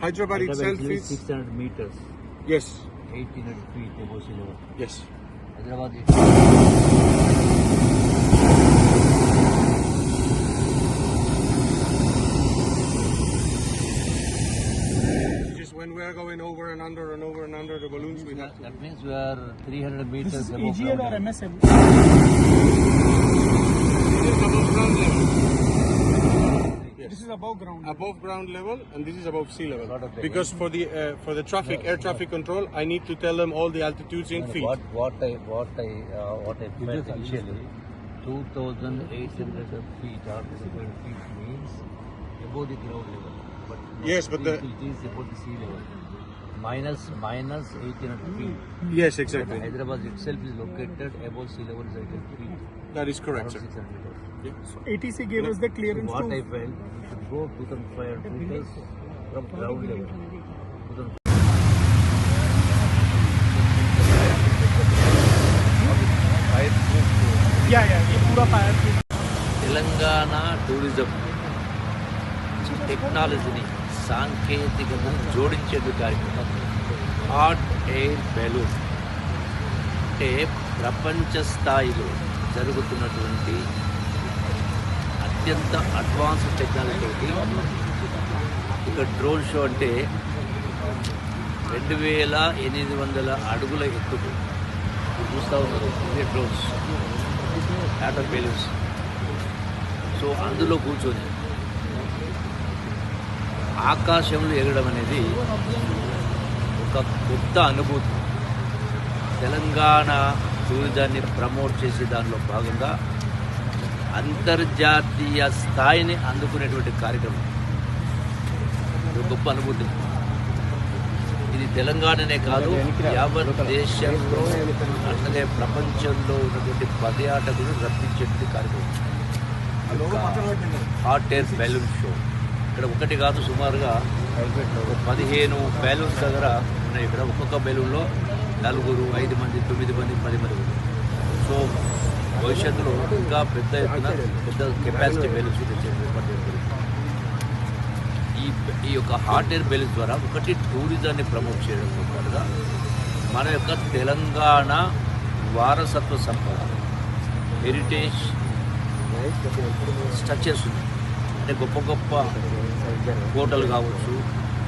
Hyderabad itself is 600 meters, yes, 1800 feet above sea level. yes. Hyderabad Just when we are going over and under and over and under the balloons, we have to. that means we are 300 meters This is above AGL ground or level. MSM? It's above ground level. This is above ground. Above ground level, and this is above sea level. Lot Because for the uh, for the traffic, air traffic control, I need to tell them all the altitudes in feet. What what I what I uh, what I felt initially, 2,800 feet or 2,000 feet means above the ground level. But Yes, but the- it is above the sea level. Minus minus 1,800 feet. Yes, But exactly. Hyderabad itself is located above sea level is 800 feet. That is correct, Around sir. 600 meters. So ATC gave us the So clearance what I to. felt, we should go 2,500 meters from ground level. 2,000 Yeah, yeah, ये पूरा fire proof Telangana tourism టెక్నాలజీని సాంకేతికతను జోడించేందుకు కార్యక్రమం hot air balloon అంటే ప్రపంచ స్థాయిలో జరుగుతున్నటువంటి అత్యంత అడ్వాన్స్ టెక్నాలజీ ఇక డ్రోన్ షో అంటే రెండు వేల ఎనిమిది వందల అడుగుల ఎత్తుకు చూస్తూ ఉన్నారు ఇదే డ్రోన్స్. టాటర్ బెలూన్స్ సో అందులో కూర్చొని ఆకాశంలో ఎగరడం అనేది ఒక కొత్త అనుభూతి. తెలంగాణ టూరిజాన్ని ప్రమోట్ చేసే దానిలో భాగంగా అంతర్జాతీయ స్థాయిని అందుకునేటువంటి కార్యక్రమం. ఇది గొప్ప అనుభూతి. ఇది తెలంగాణనే కాదు యావత్ దేశంలో అట్లాగే ప్రపంచంలో ఉన్నటువంటి పర్యాటకులు రప్పించేటువంటి కార్యక్రమం. Hot air balloon show. ఇక్కడ ఒకటి కాదు సుమారుగా పదిహేను బెలూన్స్ దగ్గర ఉన్నాయి. ఇక్కడ ఒక్కొక్క బెలూన్లో నలుగురు ఐదు మంది తొమ్మిది మంది పది మంది. సో భవిష్యత్తులో ఇంకా పెద్ద ఎత్తున పెద్ద కెపాసిటీ బెలూన్స్ తెచ్చే ఈ ఈ యొక్క హార్డ్వేర్ ఎయిర్ బెలూన్స్ ద్వారా ఒకటి టూరిజాన్ని ప్రమోట్ చేయడం పాటుగా మన యొక్క తెలంగాణ వారసత్వ సంపద హెరిటేజ్ స్ట్రక్చర్స్ ఉన్నాయి. అంటే గొప్ప గొప్ప కోటలు కావచ్చు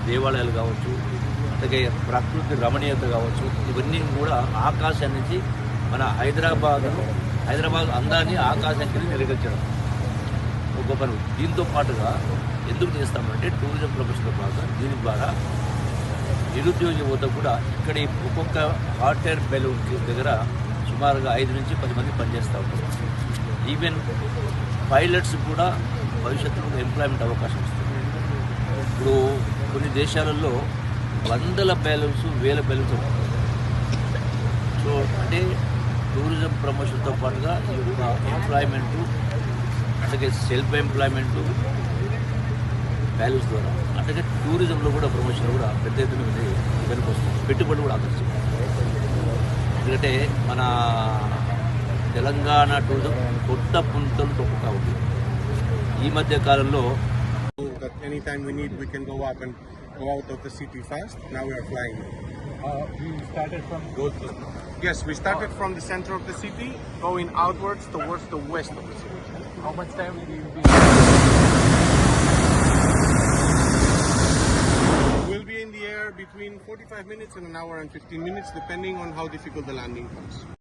దేవాలయాలు కావచ్చు అలాగే ప్రకృతి రమణీయత కావచ్చు ఇవన్నీ కూడా ఆకాశం నుంచి మన హైదరాబాద్ను హైదరాబాద్ అందాన్ని ఆకాశానికి కింద ఒక గొప్ప దీంతో పాటుగా ఎందుకు చేస్తామంటే టూరిజం ప్రొఫెషన్తో పాటుగా దీని ద్వారా నిరుద్యోగ యువత కూడా ఇక్కడ ఈ ఒక్కొక్క హాట్ ఎయిర్ బెలూన్ దగ్గర సుమారుగా ఐదు నుంచి పది మంది పనిచేస్తూ ఉంటారు. ఈవెన్ పైలట్స్ కూడా భవిష్యత్తులో ఎంప్లాయ్మెంట్ అవకాశం ఇస్తుంది ఇప్పుడు కొన్ని దేశాలలో వందల బ్యాలెన్స్ వేల బ్యాలెన్స్ సో అంటే టూరిజం ప్రమోషన్తో పాటుగా ఈ యొక్క ఎంప్లాయ్మెంటు అలాగే సెల్ఫ్ ఎంప్లాయ్మెంటు బ్యాలెన్స్ ద్వారా అట్లాగే టూరిజంలో కూడా ప్రమోషన్ కూడా పెద్ద ఎత్తున వెనుక వస్తుంది పెట్టుబడి కూడా ఆకర్షిస్తుంది ఎందుకంటే మన తెలంగాణ టూరిజం కొత్త పుంతలు తొక్కుతా ఉంది. ఈ మధ్య కాలంలో That anytime we need, we can go up and go out of the city fast. Now we are flying. Uh, we started from Godhra. Yes, we started from the center of the city, going outwards towards the west of the city. How much time will you be? We'll be in the air between 45 minutes and an hour and 15 minutes, depending on how difficult the landing comes.